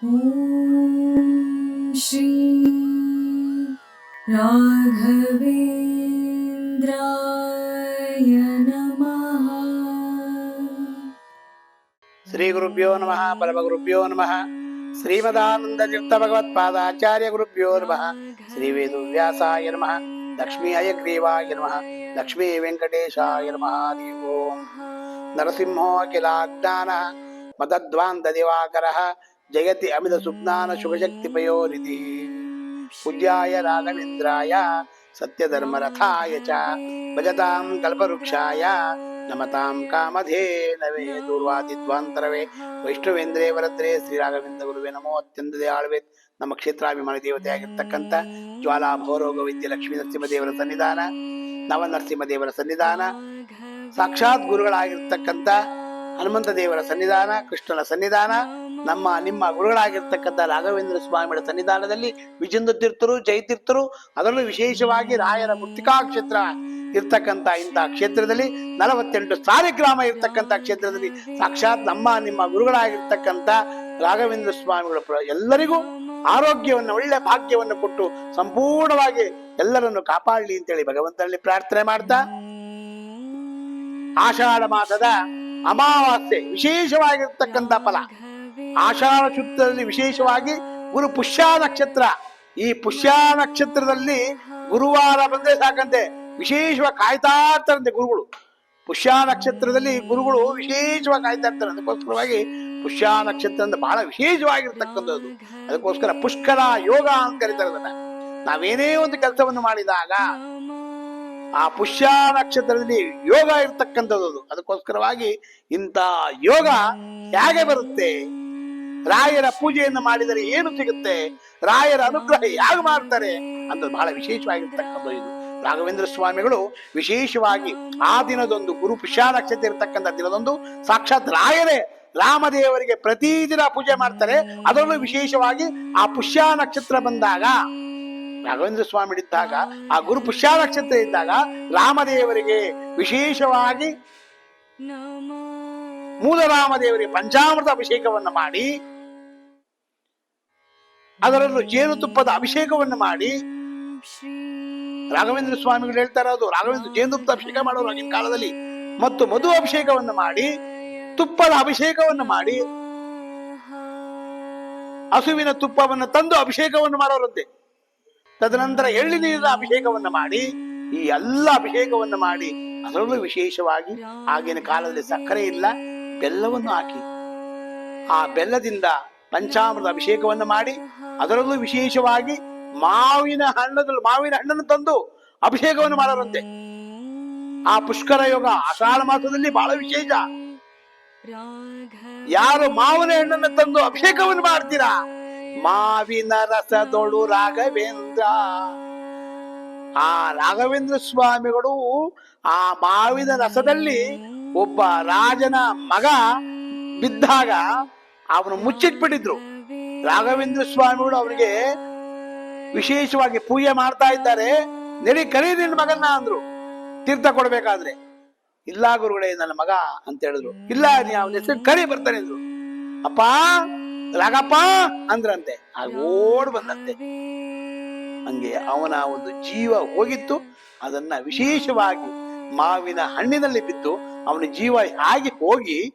श्री राघवेन्द्राय नमः श्रीगुरुभ्यो नमः परमगुरुभ्यो नमः श्रीमदानन्दतीर्थभगवत्पादाचार्यगुरुभ्यो नमः श्रीवेदुव्यासाय नमः लक्ष्मी अयग्रीवाय नमः लक्ष्मी वेङ्कटेशाय नमः ओम् नरसिंहो अखिलाज्ञानः मदद्वान्ददिवाकरः ಜಯತಿ ಅಮಿತ ಸುಜ್ಞಾನ ಶುಭಶಕ್ತಿ ಪಯೋನಿಧಿ. ಪೂಜ್ಯಾಯ ರಾಘವೇಂದ್ರಾಯ, ಸತ್ಯಧರ್ಮರಥಾಯ ಚ, ಭಜತಾಂ ಕಲ್ಪವೃಕ್ಷಾಯ, ನಮತಾಂ ಕಾಮಧೇನವೇ ದೂರ್ವಾದಿದ್ವಾಂತರವೇ ವೈಷ್ಣವೇಂದ್ರೇ ವರದ್ರೆ ಶ್ರೀರಾಘವೇಂದ್ರ ಗುರುವೇ ನಮೋ ಅತ್ಯಂತ ದಯಾಳುವೆ. ನಮ್ಮ ಕ್ಷೇತ್ರಾಭಿಮಾನಿ ದೇವತೆಯಾಗಿರ್ತಕ್ಕಂಥ ಜ್ವಾಲಾ ಭೋರೋಗ ವಿದ್ಯೆ ಲಕ್ಷ್ಮೀ ನರಸಿಂಹದೇವರ ಸನ್ನಿಧಾನ ನವ ನರಸಿಂಹದೇವರ ಸನ್ನಿಧಾನ. ಸಾಕ್ಷಾತ್ ಗುರುಗಳಾಗಿರ್ತಕ್ಕಂಥ ಹನುಮಂತ ದೇವರ ಸನ್ನಿಧಾನ, ಕೃಷ್ಣನ ಸನ್ನಿಧಾನ, ನಮ್ಮ, ನಿಮ್ಮ ಗುರುಗಳಾಗಿರ್ತಕ್ಕಂಥ ರಾಘವೇಂದ್ರ ಸ್ವಾಮಿಗಳ ಸನ್ನಿಧಾನದಲ್ಲಿ ವಿಜೇಂದ್ರ ತೀರ್ಥರು ಜಯತೀರ್ಥರು ಅದರಲ್ಲೂ ವಿಶೇಷವಾಗಿ ರಾಯರ ಮೃತ್ತಿಕಾ ಕ್ಷೇತ್ರ ಇರ್ತಕ್ಕಂಥ ಇಂಥ ಕ್ಷೇತ್ರದಲ್ಲಿ ನಲವತ್ತೆಂಟು ಸಾಲಿಗ್ರಾಮ ಇರ್ತಕ್ಕಂಥ ಕ್ಷೇತ್ರದಲ್ಲಿ ಸಾಕ್ಷಾತ್ ನಮ್ಮ, ನಿಮ್ಮ ಗುರುಗಳಾಗಿರ್ತಕ್ಕಂಥ ರಾಘವೇಂದ್ರ ಸ್ವಾಮಿಗಳ ಎಲ್ಲರಿಗೂ ಆರೋಗ್ಯವನ್ನು, ಒಳ್ಳೆ ಭಾಗ್ಯವನ್ನು ಕೊಟ್ಟು ಸಂಪೂರ್ಣವಾಗಿ ಎಲ್ಲರನ್ನು ಕಾಪಾಡಲಿ ಅಂತೇಳಿ ಭಗವಂತನಲ್ಲಿ ಪ್ರಾರ್ಥನೆ ಮಾಡ್ತಾ, ಆಷಾಢ ಮಾಸದ ಅಮಾವಾಸ್ಯೆ ವಿಶೇಷವಾಗಿರ್ತಕ್ಕಂಥ ಫಲ. ಆಷಾಢ ಶುದ್ಧದಲ್ಲಿ ವಿಶೇಷವಾಗಿ ಗುರು ಪುಷ್ಯ ನಕ್ಷತ್ರ. ಈ ಪುಷ್ಯ ನಕ್ಷತ್ರದಲ್ಲಿ ಗುರುವಾರ ಬಂದ್ರೆ ಸಾಕಂತೆ. ವಿಶೇಷವಾಗಿ ಕಾಯ್ತಾ ಇರ್ತಾರಂತೆ ಗುರುಗಳು. ಪುಷ್ಯ ನಕ್ಷತ್ರದಲ್ಲಿ ಗುರುಗಳು ವಿಶೇಷವಾಗಿ ಕಾಯ್ತಾ ಇರ್ತಾರೆ. ಅದಕ್ಕೋಸ್ಕರವಾಗಿ ಪುಷ್ಯ ನಕ್ಷತ್ರ ಅಂದ್ರೆ ಬಹಳ ವಿಶೇಷವಾಗಿರ್ತಕ್ಕಂಥದ್ದು. ಅದಕ್ಕೋಸ್ಕರ ಪುಷ್ಕರ ಯೋಗ ಅಂತ ಕರೀತಾರೆ ಅದನ್ನ. ನಾವೇನೇ ಒಂದು ಕೆಲಸವನ್ನು ಮಾಡಿದಾಗ ಆ ಪುಷ್ಯ ನಕ್ಷತ್ರದಲ್ಲಿ ಯೋಗ ಇರ್ತಕ್ಕಂಥದ್ದು. ಅದು. ಅದಕ್ಕೋಸ್ಕರವಾಗಿ ಇಂಥ ಯೋಗ ಹೇಗೆ ಬರುತ್ತೆ? ರಾಯರ ಪೂಜೆಯನ್ನು ಮಾಡಿದರೆ ಏನು ಸಿಗುತ್ತೆ? ರಾಯರ ಅನುಗ್ರಹ ಯಾರು ಮಾಡ್ತಾರೆ? ಅಂತ ಬಹಳ ವಿಶೇಷವಾಗಿರ್ತಕ್ಕಂಥ ಇದು. ರಾಘವೇಂದ್ರ ಸ್ವಾಮಿಗಳು ವಿಶೇಷವಾಗಿ ಆ ದಿನದೊಂದು ಗುರು ಪುಷ್ಯ ನಕ್ಷತ್ರ ಇರ್ತಕ್ಕಂಥ ದಿನದೊಂದು ಸಾಕ್ಷಾತ್ ರಾಯರೇ ರಾಮದೇವರಿಗೆ ಪ್ರತಿದಿನ ಪೂಜೆ ಮಾಡ್ತಾರೆ. ಅದರಲ್ಲೂ ವಿಶೇಷವಾಗಿ ಆ ಪುಷ್ಯ ನಕ್ಷತ್ರ ಬಂದಾಗ ರಾಘವೇಂದ್ರ ಸ್ವಾಮಿ ಇದ್ದಾಗ, ಆ ಗುರು ಪುಷ್ಯ ನಕ್ಷತ್ರ ಇದ್ದಾಗ ರಾಮದೇವರಿಗೆ ವಿಶೇಷವಾಗಿ ಮೂಲ ರಾಮದೇವರಿಗೆ ಪಂಚಾಮೃತ ಅಭಿಷೇಕವನ್ನು ಮಾಡಿ, ಅದರಲ್ಲೂ ಜೇನುತುಪ್ಪದ ಅಭಿಷೇಕವನ್ನು ಮಾಡಿ. ರಾಘವೇಂದ್ರ ಸ್ವಾಮಿಗಳು ಹೇಳ್ತಾರೆ ಅದು ರಾಘವೇಂದ್ರ ಜೇನುತುಪ್ಪದ ಅಭಿಷೇಕ ಮಾಡೋರು ಆಗಿನ ಕಾಲದಲ್ಲಿ. ಮತ್ತು ಮಧು ಅಭಿಷೇಕವನ್ನು ಮಾಡಿ, ತುಪ್ಪದ ಅಭಿಷೇಕವನ್ನು ಮಾಡಿ, ಹಸುವಿನ ತುಪ್ಪವನ್ನು ತಂದು ಅಭಿಷೇಕವನ್ನು ಮಾಡೋರಂತೆ. ತದನಂತರ ಎಳ್ಳಿ ನೀರಿನ ಅಭಿಷೇಕವನ್ನು ಮಾಡಿ, ಈ ಎಲ್ಲ ಅಭಿಷೇಕವನ್ನು ಮಾಡಿ, ಅದರಲ್ಲೂ ವಿಶೇಷವಾಗಿ ಆಗಿನ ಕಾಲದಲ್ಲಿ ಸಕ್ಕರೆ ಇಲ್ಲ, ಬೆಲ್ಲವನ್ನು ಹಾಕಿ. ಆ ಬೆಲ್ಲದಿಂದ ಪಂಚಾಮೃತ ಅಭಿಷೇಕವನ್ನು ಮಾಡಿ, ಅದರಲ್ಲೂ ವಿಶೇಷವಾಗಿ ಮಾವಿನ ಹಣ್ಣದಲ್ಲಿ, ಮಾವಿನ ಹಣ್ಣನ್ನು ತಂದು ಅಭಿಷೇಕವನ್ನು ಮಾಡಲಂತೆ ಆ ಪುಷ್ಕರ ಯೋಗ, ಆಷಾಢ ಮಾಸದಲ್ಲಿ ಬಹಳ ವಿಶೇಷ. ಯಾರು ಮಾವಿನ ಹಣ್ಣನ್ನು ತಂದು ಅಭಿಷೇಕವನ್ನು ಮಾಡ್ತೀರಾ? ಮಾವಿನ ರಸದೊಳು ರಾಘವೇಂದ್ರ. ಆ ರಾಘವೇಂದ್ರ ಸ್ವಾಮಿಗಳು ಆ ಮಾವಿನ ರಸದಲ್ಲಿ ಒಬ್ಬ ರಾಜನ ಮಗ ಬಿದ್ದಾಗ ಅವನು ಮುಚ್ಚಿಟ್ಬಿಟ್ಟಿದ್ರು. ರಾಘವೇಂದ್ರ ಸ್ವಾಮಿಗಳು ಅವರಿಗೆ ವಿಶೇಷವಾಗಿ ಪೂಜೆ ಮಾಡ್ತಾ ಇದ್ದಾರೆ. ನಡಿ ಕರಿ ನಿನ್ನ ಮಗನ್ನ ಅಂದ್ರು. ತೀರ್ಥ ಕೊಡ್ಬೇಕಾದ್ರೆ. ಇಲ್ಲ ಗುರುಗಳೇ, ನನ್ನ ಮಗ ಅಂತ ಹೇಳಿದ್ರು. ಇಲ್ಲ ಅವನ ಹೆಸರು ಕರಿ ಬರ್ತಾನೆ ಅಂದ್ರು. ಅಪ್ಪ ರಾಗಪ್ಪ ಅಂದ್ರಂತೆ. ಆಗ ಓಡ್ ಬಂದಂತೆ. ಹಂಗೆ ಅವನ ಒಂದು ಜೀವ ಹೋಗಿತ್ತು. ಅದನ್ನ ವಿಶೇಷವಾಗಿ ಮಾವಿನ ಹಣ್ಣಿನಲ್ಲಿ ಬಿದ್ದು ಅವನ ಜೀವ ಹಾಗೆ ಹೋಗಿ,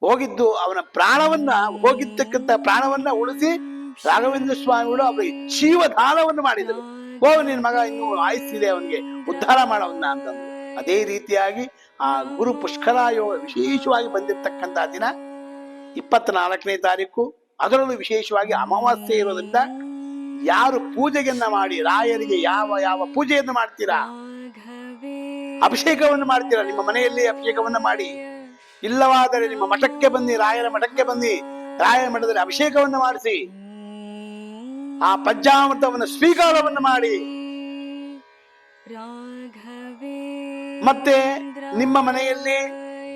ಹೋಗಿದ್ದು ಅವನ ಪ್ರಾಣವನ್ನ ಹೋಗಿದ್ದಕ್ಕಂತ ಪ್ರಾಣವನ್ನ ಉಳಿಸಿ ರಾಘವೇಂದ್ರ ಸ್ವಾಮಿಗಳು ಅವರಿಗೆ ಜೀವದಾನವನ್ನು ಮಾಡಿದರು. ಓ, ನಿನ್ ಮಗ ಇನ್ನು ಆಯ್ಸಿದೆ, ಅವನಿಗೆ ಉದ್ಧಾರ ಮಾಡವನ್ನ ಅಂತಂದ್ರು. ಅದೇ ರೀತಿಯಾಗಿ ಆ ಗುರು ಪುಷ್ಕರ ಯೋಗ ವಿಶೇಷವಾಗಿ ಬಂದಿರತಕ್ಕಂತ ದಿನ, ಇಪ್ಪತ್ನಾಲ್ಕನೇ ತಾರೀಕು ಅದರಲ್ಲೂ ವಿಶೇಷವಾಗಿ ಅಮಾವಾಸ್ಯೆ ಇರೋದ್ರಿಂದ ಯಾರು ಪೂಜೆಯನ್ನ ಮಾಡಿ, ರಾಯರಿಗೆ ಯಾವ ಯಾವ ಪೂಜೆಯನ್ನು ಮಾಡ್ತೀರಾ? ಅಭಿಷೇಕವನ್ನು ಮಾಡ್ತೀರಾ? ನಿಮ್ಮ ಮನೆಯಲ್ಲಿ ಅಭಿಷೇಕವನ್ನ ಮಾಡಿ. ಇಲ್ಲವಾದರೆ ನಿಮ್ಮ ಮಠಕ್ಕೆ ಬನ್ನಿ, ರಾಯರ ಮಠಕ್ಕೆ ಬನ್ನಿ. ರಾಯರ ಮಠದಲ್ಲಿ ಅಭಿಷೇಕವನ್ನು ಮಾಡಿಸಿ. ಆ ಪಂಚಾಮೃತವನ್ನು ಸ್ವೀಕಾರವನ್ನು ಮಾಡಿ. ಮತ್ತೆ ನಿಮ್ಮ ಮನೆಯಲ್ಲಿ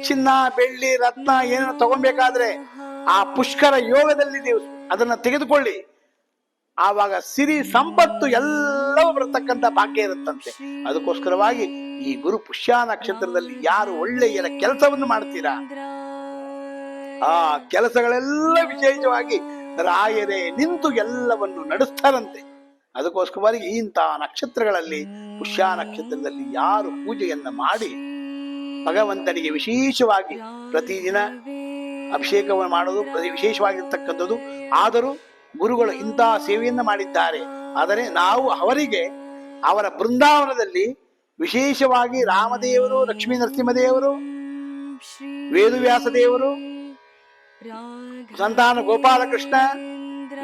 ಚಿನ್ನ, ಬೆಳ್ಳಿ, ರತ್ನ ಏನನ್ನು ತಗೊಬೇಕಾದ್ರೆ ಆ ಪುಷ್ಕರ ಯೋಗದಲ್ಲಿ ನೀವು ಅದನ್ನ ತೆಗೆದುಕೊಳ್ಳಿ. ಆವಾಗ ಸಿರಿ ಸಂಪತ್ತು ಎಲ್ಲವೂ ಬರತಕ್ಕಂತ ಭಾಗ್ಯ ಇರುತ್ತಂತೆ. ಅದಕ್ಕೋಸ್ಕರವಾಗಿ ಈ ಗುರು ಪುಷ್ಯ ನಕ್ಷತ್ರದಲ್ಲಿ ಯಾರು ಒಳ್ಳೆಯ ಕೆಲಸವನ್ನು ಮಾಡ್ತೀರಾ? ಆ ಕೆಲಸಗಳೆಲ್ಲ ವಿಶೇಷವಾಗಿ ರಾಯರೇ ನಿಂತು ಎಲ್ಲವನ್ನು ನಡೆಸ್ತಾರಂತೆ. ಅದಕ್ಕೋಸ್ಕರವಾಗಿ ಇಂತಹ ನಕ್ಷತ್ರಗಳಲ್ಲಿ, ಪುಷ್ಯ ನಕ್ಷತ್ರದಲ್ಲಿ ಯಾರು ಪೂಜೆಯನ್ನ ಮಾಡಿ ಭಗವಂತನಿಗೆ ವಿಶೇಷವಾಗಿ ಪ್ರತಿದಿನ ಅಭಿಷೇಕವನ್ನು ಮಾಡೋದು ವಿಶೇಷವಾಗಿರ್ತಕ್ಕಂಥದ್ದು. ಆದರೂ ಗುರುಗಳು ಇಂತಹ ಸೇವೆಯನ್ನು ಮಾಡಿದ್ದಾರೆ. ಆದರೆ ನಾವು ಅವರಿಗೆ ಅವರ ಬೃಂದಾವನದಲ್ಲಿ ವಿಶೇಷವಾಗಿ ರಾಮದೇವರು, ಲಕ್ಷ್ಮೀ ನರಸಿಂಹದೇವರು ವೇದವ್ಯಾಸ ದೇವರು ಸಂತಾನ ಗೋಪಾಲಕೃಷ್ಣ,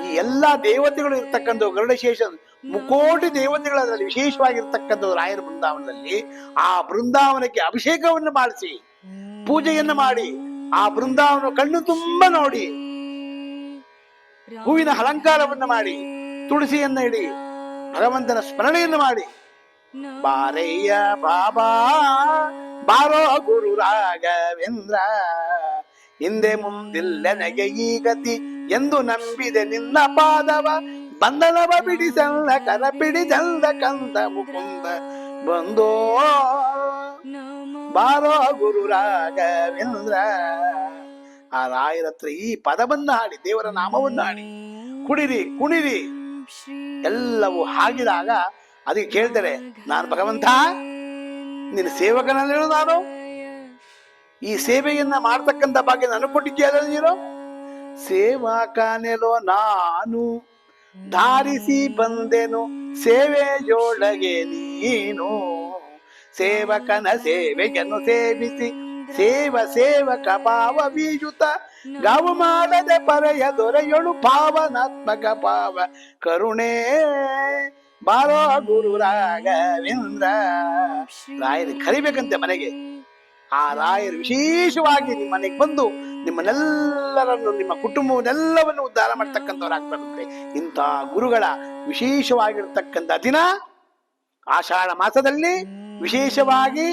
ಈ ಎಲ್ಲ ದೇವತೆಗಳು ಇರ್ತಕ್ಕಂಥ ಗರುಡಶೇಷ ಮುಕೋಟಿ ದೇವತೆಗಳು ಅದರಲ್ಲಿ ವಿಶೇಷವಾಗಿರ್ತಕ್ಕಂಥದ್ದು ರಾಯರ ಬೃಂದಾವನದಲ್ಲಿ. ಆ ಬೃಂದಾವನಕ್ಕೆ ಅಭಿಷೇಕವನ್ನು ಮಾಡಿಸಿ, ಪೂಜೆಯನ್ನು ಮಾಡಿ ಆ ಬೃಂದಾವನ ಕಣ್ಣು ತುಂಬ ನೋಡಿ. ಹೂವಿನ ಅಲಂಕಾರವನ್ನು ಮಾಡಿ, ತುಳಸಿಯನ್ನ ಇಡಿ ಭಗವಂತನ ಸ್ಮರಣೆಯನ್ನು ಮಾಡಿ. ಬಾರಯ್ಯ ಬಾಬಾ, ಬಾರೋ ಗುರು ರಾಘವೇಂದ್ರ, ಹಿಂದೆ ಮುಂದಿಲ್ಲ ನನಗೆ ಈ ಗತಿ ಎಂದು ನಂಬಿದೆ ನಿನ್ನ ಪಾದವ. ಬಿಡಿ ಬಿಡಿಸಲ್ಲ ಕರ ಬಿಡಿಸಲ್ಲ ಕಂದ ಮುಕುಂದ ಬಂದೋ. ಬಾರೋ ಗುರು ರಾಘವೇಂದ್ರ. ಆ ರಾಯರ ಹತ್ರ ಈ ಪದವನ್ನ ಹಾಡಿ, ದೇವರ ನಾಮವನ್ನ ಹಾಡಿ. ಕುಡಿರಿ ಕುಣಿರಿ. ಎಲ್ಲವೂ ಹಾಗಿದಾಗ ಅದಕ್ಕೆ ಕೇಳ್ತಾರೆ, ನಾನು ಭಗವಂತ, ನಿನ್ನ ಸೇವಕನಲ್ಲೇನು ನಾನು. ಈ ಸೇವೆಯನ್ನ ಮಾಡ್ತಕ್ಕಂಥ ಭಾಗ್ಯ ನನಗೆ ಕೊಟ್ಟಿದ್ದೀಯಲ್ಲ ನೀನು. ಸೇವಾಕನೆಲೋ ನಾನು, ಧಾರಿಸಿ ಬಂದೆನು ಸೇವೆ ಜೋಳಗೆ ನೀನು. ಸೇವಕನ ಸೇವೆಯನ್ನು ಸೇವಿಸಿ. ಸೇವ, ಸೇವಕ ಪಾವ ಬೀಜುತ ಗಾವು ಮಾಡದೆ ಪರೆಯ ದೊರೆಯೊಳು ಪಾವನಾತ್ಮಕ ಪಾವ ಕರುಣೆ, ಬಾರೋ ಗುರು ರಾಘವೇಂದ್ರ. ರಾಯರು ಕರಿಬೇಕಂತೆ ಮನೆಗೆ. ಆ ರಾಯರು ವಿಶೇಷವಾಗಿ ನಿಮ್ಮ ಮನೆಗೆ ಬಂದು ನಿಮ್ಮನ್ನೆಲ್ಲರನ್ನು, ನಿಮ್ಮ ಕುಟುಂಬವನ್ನೆಲ್ಲವನ್ನು ಉದ್ಧಾರ ಮಾಡ್ತಕ್ಕಂಥವ್ರಾಗ್ತಾರಂತೆ ಇಂಥ ಗುರುಗಳ ವಿಶೇಷವಾಗಿರ್ತಕ್ಕಂಥ ದಿನ, ಆಷಾಢ ಮಾಸದಲ್ಲಿ ವಿಶೇಷವಾಗಿ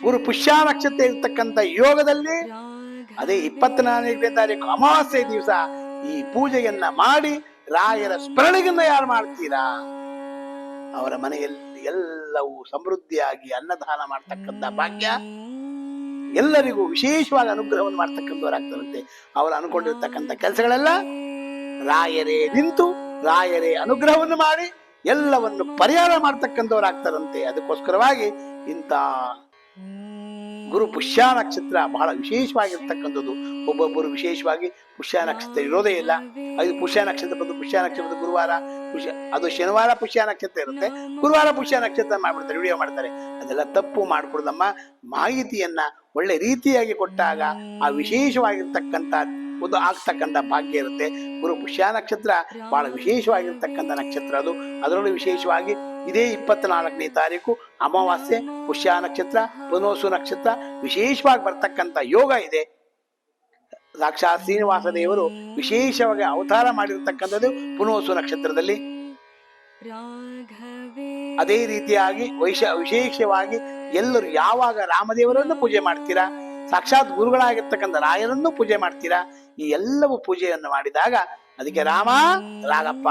ಗುರು ಪುಷ್ಯ ನಕ್ಷತ್ರ ಇರ್ತಕ್ಕಂಥ ಯೋಗದಲ್ಲಿ ಅದೇ ಇಪ್ಪತ್ನಾಲ್ಕನೇ ತಾರೀಕು ಅಮಾವಾಸ್ಯೆ ದಿವಸ ಈ ಪೂಜೆಯನ್ನ ಮಾಡಿ ರಾಯರ ಸ್ಮರಣೆಯನ್ನ ಯಾರು ಮಾಡ್ತೀರಾ? ಅವರ ಮನೆಯಲ್ಲಿ ಎಲ್ಲವೂ ಸಮೃದ್ಧಿಯಾಗಿ ಅನ್ನದಾನ ಮಾಡ್ತಕ್ಕಂಥ ಭಾಗ್ಯ ಎಲ್ಲರಿಗೂ ವಿಶೇಷವಾಗಿ ಅನುಗ್ರಹವನ್ನು ಮಾಡ್ತಕ್ಕಂಥವರಾಗ್ತಾರಂತೆ ಅವರು ಅನ್ಕೊಂಡಿರ್ತಕ್ಕಂಥ ಕೆಲಸಗಳೆಲ್ಲ ರಾಯರೇ ನಿಂತು ರಾಯರೇ ಅನುಗ್ರಹವನ್ನು ಮಾಡಿ ಎಲ್ಲವನ್ನು ಪರಿಹಾರ ಮಾಡ್ತಕ್ಕಂಥವ್ರಾಗ್ತಾರಂತೆ. ಅದಕ್ಕೋಸ್ಕರವಾಗಿ ಇಂಥ ಗುರು ಪುಷ್ಯ ನಕ್ಷತ್ರ ಬಹಳ ವಿಶೇಷವಾಗಿರ್ತಕ್ಕಂಥದ್ದು. ಒಬ್ಬೊಬ್ಬರು ವಿಶೇಷವಾಗಿ ಪುಷ್ಯ ನಕ್ಷತ್ರ ಇರೋದೇ ಇಲ್ಲ. ಐದು ಪುಷ್ಯ ನಕ್ಷತ್ರ ಬಂದು ಪುಷ್ಯ ನಕ್ಷತ್ರದ ಗುರುವಾರ ಪುಷ್ಯ ಅದು ಶನಿವಾರ ಪುಷ್ಯ ನಕ್ಷತ್ರ ಇರುತ್ತೆ. ಗುರುವಾರ ಪುಷ್ಯ ನಕ್ಷತ್ರ ಮಾಡ್ಬಿಡ್ತಾರೆ ವಿಡಿಯೋ ಮಾಡ್ತಾರೆ. ಅದೆಲ್ಲ ತಪ್ಪು ಮಾಡ್ಕೊಡ್ದಮ್ಮ. ಮಾಹಿತಿಯನ್ನ ಒಳ್ಳೆ ರೀತಿಯಾಗಿ ಕೊಟ್ಟಾಗ ಆ ವಿಶೇಷವಾಗಿರ್ತಕ್ಕಂಥ ಒಂದು ಆಗ್ತಕ್ಕಂಥ ಭಾಗ್ಯ ಇರುತ್ತೆ. ಗುರು ಪುಷ್ಯ ನಕ್ಷತ್ರ ಬಹಳ ವಿಶೇಷವಾಗಿರ್ತಕ್ಕಂಥ ನಕ್ಷತ್ರ ಅದು. ಅದರಲ್ಲೂ ವಿಶೇಷವಾಗಿ ಇದೇ ಇಪ್ಪತ್ನಾಲ್ಕನೇ ತಾರೀಕು ಅಮಾವಾಸ್ಯೆ, ಪುಷ್ಯ ನಕ್ಷತ್ರ, ಪುನೋಸು ನಕ್ಷತ್ರ ವಿಶೇಷವಾಗಿ ಬರ್ತಕ್ಕಂಥ ಯೋಗ ಇದೆ. ಸಾಕ್ಷಾತ್ ಶ್ರೀನಿವಾಸ ದೇವರು ವಿಶೇಷವಾಗಿ ಅವತಾರ ಮಾಡಿರ್ತಕ್ಕಂಥದ್ದು ಪುನೋಸು ನಕ್ಷತ್ರದಲ್ಲಿ. ಅದೇ ರೀತಿಯಾಗಿ ವೈಶ, ವಿಶೇಷವಾಗಿ ಎಲ್ಲರೂ ಯಾವಾಗ ರಾಮದೇವರನ್ನು ಪೂಜೆ ಮಾಡ್ತೀರಾ? ಸಾಕ್ಷಾತ್ ಗುರುಗಳಾಗಿರ್ತಕ್ಕಂಥ ರಾಯರನ್ನು ಪೂಜೆ ಮಾಡ್ತೀರಾ? ಈ ಎಲ್ಲವೂ ಪೂಜೆಯನ್ನು ಮಾಡಿದಾಗ ಅದಕ್ಕೆ ರಾಮ ರಾಗಪ್ಪ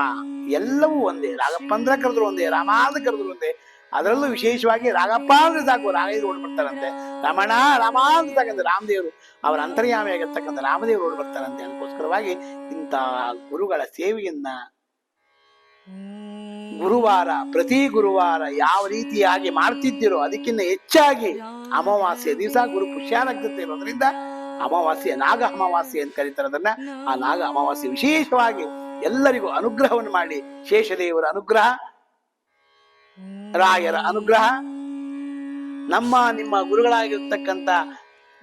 ಎಲ್ಲವೂ ಒಂದೇ. ರಾಗಪ್ಪ ಅಂದ್ರೆ ಕರೆದ್ರು ಒಂದೇ, ರಾಮ ಅಂತ ಕರೆದ್ರು ಒಂದೇ. ಅದರಲ್ಲೂ ವಿಶೇಷವಾಗಿ ರಾಗಪ್ಪ ಅಂದ್ರೆ ಸಾಕು ರಾಯರು ಓಡ್ ಬರ್ತಾರಂತೆ. ರಮಣ, ರಾಮ ಅಂತ ರಾಮದೇವರು, ಅವರ ಅಂತರ್ಯಾಮಿಯಾಗಿರ್ತಕ್ಕಂಥ ರಾಮದೇವರು ಓಡ್ ಬರ್ತಾರಂತೆ ಅದಕ್ಕೋಸ್ಕರವಾಗಿ ಇಂಥ ಗುರುಗಳ ಸೇವೆಯನ್ನ ಗುರುವಾರ, ಪ್ರತಿ ಗುರುವಾರ ಯಾವ ರೀತಿಯಾಗಿ ಮಾಡ್ತಿದ್ದೀರೋ ಅದಕ್ಕಿಂತ ಹೆಚ್ಚಾಗಿ ಅಮಾವಾಸ್ಯೆ ದಿವಸ ಗುರು ನಕ್ಷತ್ರ ಇರೋದ್ರಿಂದ ಅಮಾವಾಸ್ಯೆ ನಾಗ ಅಮಾವಾಸ್ಯೆ ಅಂತ ಕರೀತಾರೆ ಅದನ್ನ ಆ ನಾಗ ಅಮಾವಾಸ್ಯೆ ವಿಶೇಷವಾಗಿ ಎಲ್ಲರಿಗೂ ಅನುಗ್ರಹವನ್ನು ಮಾಡಿ. ಶೇಷದೇವರ ಅನುಗ್ರಹ, ರಾಯರ ಅನುಗ್ರಹ, ನಮ್ಮ, ನಿಮ್ಮ ಗುರುಗಳಾಗಿರ್ತಕ್ಕಂತ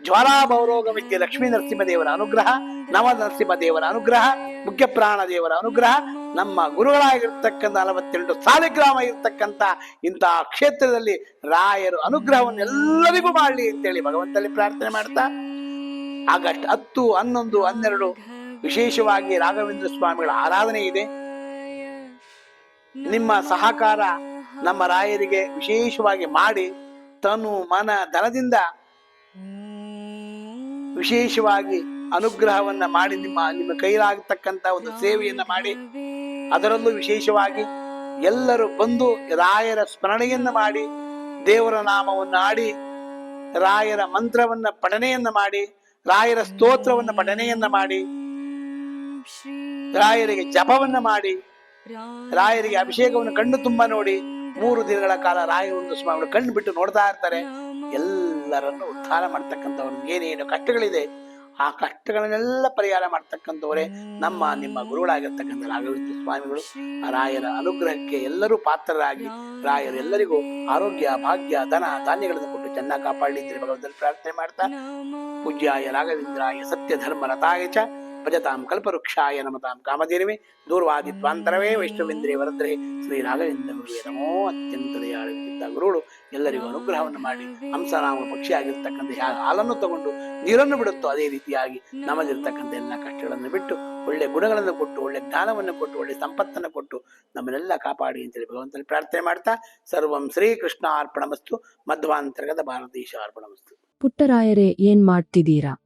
ಜ್ವಾಲಾಭವರೋಗ ವಿದ್ಯೆ ಲಕ್ಷ್ಮೀ ನರಸಿಂಹದೇವರ ಅನುಗ್ರಹ ನವ ನರಸಿಂಹದೇವರ ಅನುಗ್ರಹ ಮುಖ್ಯ ಪ್ರಾಣ ದೇವರ ಅನುಗ್ರಹ ನಮ್ಮ ಗುರುಗಳಾಗಿರ್ತಕ್ಕಂಥ ನಲವತ್ತೆಂಟು ಸಾಲಿಗ್ರಾಮ ಇರ್ತಕ್ಕಂಥ ಇಂತಹ ಕ್ಷೇತ್ರದಲ್ಲಿ ರಾಯರು ಅನುಗ್ರಹವನ್ನು ಎಲ್ಲರಿಗೂ ಮಾಡಲಿ ಅಂತೇಳಿ ಭಗವಂತಲ್ಲಿ ಪ್ರಾರ್ಥನೆ ಮಾಡ್ತಾ, ಆಗಸ್ಟ್ ಹತ್ತು, ಹನ್ನೊಂದು, ಹನ್ನೆರಡು ವಿಶೇಷವಾಗಿ ರಾಘವೇಂದ್ರ ಸ್ವಾಮಿಗಳ ಆರಾಧನೆ ಇದೆ. ನಿಮ್ಮ ಸಹಕಾರ ನಮ್ಮ ರಾಯರಿಗೆ ವಿಶೇಷವಾಗಿ ಮಾಡಿ ತನು ಮನ ಧನದಿಂದ ವಿಶೇಷವಾಗಿ ಅನುಗ್ರಹವನ್ನ ಮಾಡಿ ನಿಮ್ಮ ನಿಮ್ಮ ಕೈಲಾಗತಕ್ಕಂತ ಒಂದು ಸೇವೆಯನ್ನ ಮಾಡಿ ಅದರಲ್ಲೂ ವಿಶೇಷವಾಗಿ ಎಲ್ಲರೂ ಬಂದು ರಾಯರ ಸ್ಮರಣೆಯನ್ನು ಮಾಡಿ, ದೇವರ ನಾಮವನ್ನು ಆಡಿ, ರಾಯರ ಮಂತ್ರವನ್ನ ಪಠನೆಯನ್ನ ಮಾಡಿ, ರಾಯರ ಸ್ತೋತ್ರವನ್ನ ಪಠನೆಯನ್ನ ಮಾಡಿ, ರಾಯರಿಗೆ ಜಪವನ್ನ ಮಾಡಿ, ರಾಯರಿಗೆ ಅಭಿಷೇಕವನ್ನು ಕಣ್ಣು ತುಂಬ ನೋಡಿ, ಮೂರು ದಿನಗಳ ಕಾಲ ರಾಯರೊಂದು ಸ್ವಾಮಿಗಳು ಕಣ್ಣು ಬಿಟ್ಟು ನೋಡ್ತಾ ಇರ್ತಾರೆ. ಎಲ್ಲರನ್ನು ಉದ್ಧಾರ ಮಾಡ್ತಕ್ಕಂಥವ್ರು. ಏನೇನು ಕಷ್ಟಗಳಿದೆ. ಆ ಕಷ್ಟಗಳನ್ನೆಲ್ಲ ಪರಿಹಾರ ಮಾಡ್ತಕ್ಕಂಥವರೇ ನಮ್ಮ, ನಿಮ್ಮ ಗುರುಗಳಾಗಿರ್ತಕ್ಕಂಥ ರಾಘವೇಂದ್ರ ಸ್ವಾಮಿಗಳು. ರಾಯರ ಅನುಗ್ರಹಕ್ಕೆ ಎಲ್ಲರೂ ಪಾತ್ರರಾಗಿ, ರಾಯರು ಎಲ್ಲರಿಗೂ ಆರೋಗ್ಯ, ಭಾಗ್ಯ, ಧನ, ಧಾನ್ಯಗಳನ್ನು ಕೊಟ್ಟು ಚೆನ್ನಾಗಿ ಕಾಪಾಡಿದ್ರೆ ಭಗವಂತನ ಪ್ರಾರ್ಥನೆ ಮಾಡ್ತಾ, ಪೂಜ್ಯಾಯ ರಾಘವೇಂದ್ರಾಯ ಸತ್ಯ ಧರ್ಮ ರಥಾಯ ಚ ಭಜತಾಂ ಕಲ್ಪವೃಕ್ಷಾಯ ನಮತಾಂ ಕಾಮಧೇನವೇ ದೂರ್ವಾದಿತ್ವಾಂತರವೇ ವೈಷ್ಣವೇಂದ್ರಿಯ ವರದ್ರೆ ಶ್ರೀ ರಾಘವೇಂದ್ರ ನಮೋ ಅತ್ಯಂತ ದಯಾಳುವಿದ್ದ ಗುರುಗಳು ಎಲ್ಲರಿಗೂ ಅನುಗ್ರಹವನ್ನು ಮಾಡಿ. ಹಂಸನಾಮ ಆಗಿರ್ತಕ್ಕಂಥ ಯಾವ ಹಾಲನ್ನು ತಗೊಂಡು ನೀರನ್ನು ಬಿಡುತ್ತೋ ಅದೇ ರೀತಿಯಾಗಿ ನಮ್ಮಲ್ಲಿರ್ತಕ್ಕಂಥ ಎಲ್ಲ ಕಷ್ಟಗಳನ್ನು ಬಿಟ್ಟು ಒಳ್ಳೆ ಗುಣಗಳನ್ನು ಕೊಟ್ಟು, ಒಳ್ಳೆ ಜ್ಞಾನವನ್ನು ಕೊಟ್ಟು, ಒಳ್ಳೆ ಸಂಪತ್ತನ್ನು ಕೊಟ್ಟು ನಮ್ಮನ್ನೆಲ್ಲ ಕಾಪಾಡಿ ಅಂತೇಳಿ ಭಗವಂತನಲ್ಲಿ ಪ್ರಾರ್ಥನೆ ಮಾಡ್ತಾ ಸರ್ವಂ ಶ್ರೀಕೃಷ್ಣ ಅರ್ಪಣಮಸ್ತು ಮಧ್ವಾಂತರ್ಗದ ಭಾರತೀಶ ಅರ್ಪಣಮಸ್ತು. ಪುಟ್ಟರಾಯರೇ, ಏನ್ ಮಾಡ್ತಿದ್ದೀರಾ?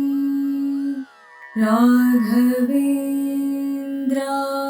राघवेन्द्रा।